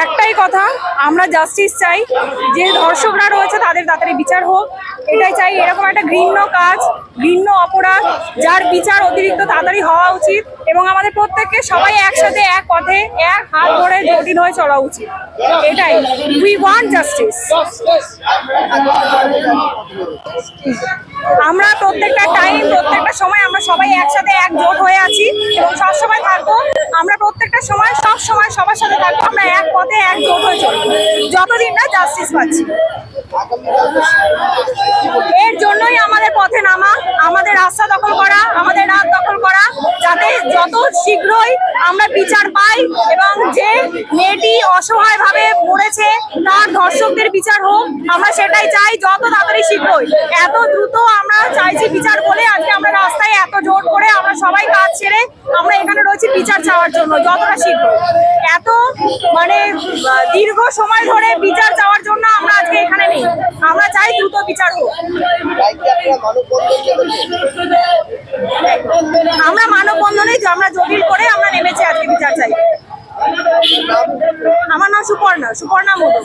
একটাই কথা, আমরা জাস্টিস চাই। যে ধর্ষকরা রয়েছে, তাদের তাড়াতাড়ি বিচার হোক। এটাই চাই, এরকম একটা ঘৃণ্য কাজ, ঘৃণ্য অপরাধ, যার বিচার অতিরিক্ত তাড়াতাড়ি হওয়া উচিত এবং আমাদের প্রত্যেককে সবাই একসাথে এক পথে, এক হাত ধরে জটিল হয়ে চলা উচিত। এটাই। উই ওয়ান্ট জাস্টিস আমরা প্রত্যেকটা টাইম প্রত্যেকটা সময় আমরা সবাই একসাথে একজোট হয়ে আছি এবং সবসময় থাকব আমরা প্রত্যেকটা সময়, সব সময় সবার সাথে থাকব। আমরা এক পথে, এক জোট হয়ে চলবো। যতদিন না জাস্টিস পাচ্ছি। এর জন্যই আমাদের পথে নামা, আমাদের রাস্তা দখল করা, আমাদের রাত দখল করা, যাতে যত শীঘ্রই আমরা বিচার পাই এবং যে মেয়েটি অসহায়ভাবে তার ধর্ষকদের বিচার হোক, আমরা সেটাই চাই, যত তাড়াতাড়ি শীঘ্রই এত দ্রুত আমরা চাইছি বিচার বলে, আজকে আমরা রাস্তায় এত জোর করে আমরা সবাই কাজ ছেড়ে আমরা এখানে রয়েছি বিচার চাওয়ার জন্য, যতটা শীঘ্র এত মানে দীর্ঘ সময় ধরে বিচার চাওয়ার জন্য আমরা আজকে এখানে নেই। আমরা চাই দ্রুত বিচার হোক। আমরা মানববন্ধনে, আমরা জটিল করে আমরা নেমেছি আজকে বিচার চাই। আমার নাম সুপর্ণা সুপর্ণা মোদক